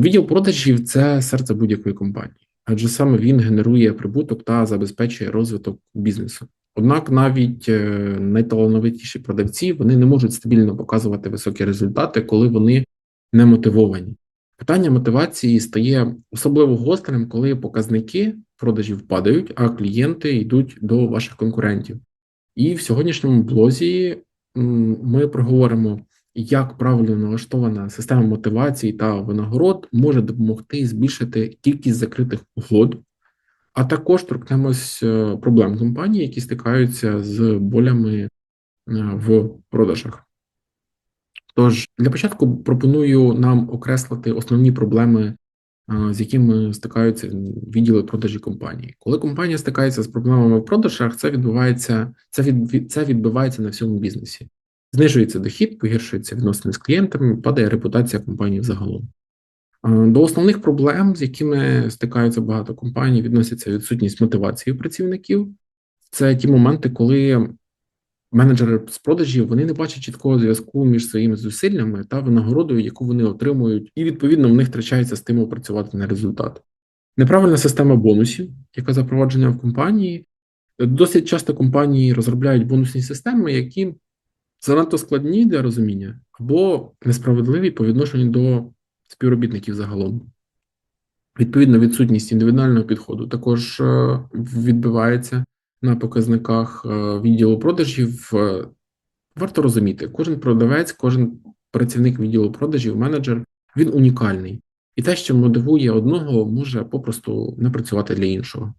Відділ продажів це серце будь-якої компанії, адже саме він генерує прибуток та забезпечує розвиток бізнесу. Однак навіть е, найталановитіші продавці вони не можуть стабільно показувати високі результати, коли вони не мотивовані. Питання мотивації стає особливо гострим, коли показники продажів падають, а клієнти йдуть до ваших конкурентів. І в сьогоднішньому блозі ми проговоримо, як правильно налаштована система мотивації та винагород може допомогти збільшити кількість закритих угод, а також торкнемось е, проблем компаній, які стикаються з болями е, в продажах. Тож для початку пропоную нам окреслити основні проблеми, е, з якими стикаються відділи продажі компанії. Коли компанія стикається з проблемами в продажах, це відбувається це від це відбувається на всьому бізнесі. Знижується дохід, погіршується відносини з клієнтами, падає репутація компанії взагалом. До основних проблем, з якими стикаються багато компаній, відносяться відсутність мотивації працівників. Це ті моменти, коли менеджери з продажів вони не бачать чіткого зв'язку між своїми зусиллями та винагородою, яку вони отримують, і відповідно в них втрачається стимул працювати на результат. Неправильна система бонусів, яка запроваджена в компанії. Досить часто компанії розробляють бонусні системи, які занадто складні для розуміння або несправедливі по відношенню до співробітників загалом. Відповідно, відсутність індивідуального підходу також е, відбувається на показниках е, відділу продажів. Е, варто розуміти, кожен продавець, кожен працівник відділу продажів, менеджер, він унікальний. І те, що мотивує одного, може попросту не працювати для іншого.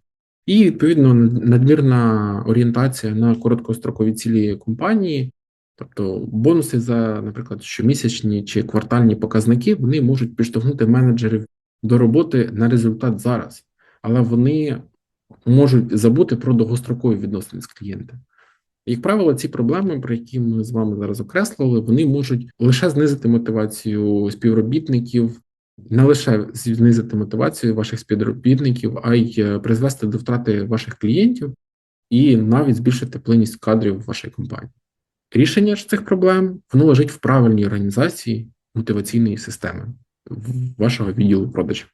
І, відповідно, надмірна орієнтація на короткострокові цілі компанії Тобто бонуси за, наприклад, щомісячні чи квартальні показники вони можуть підштовхнути менеджерів до роботи на результат зараз, але вони можуть забути про довгострокові відносини з клієнтом. Як правило, ці проблеми, про які ми з вами зараз окреслили, вони можуть лише знизити мотивацію співробітників, не лише знизити мотивацію ваших співробітників, а й е, призвести до втрати ваших клієнтів і навіть збільшити плинність кадрів в вашій компанії. Рішення ж цих проблем воно лежить в правильній організації мотиваційної системи вашого відділу продажів.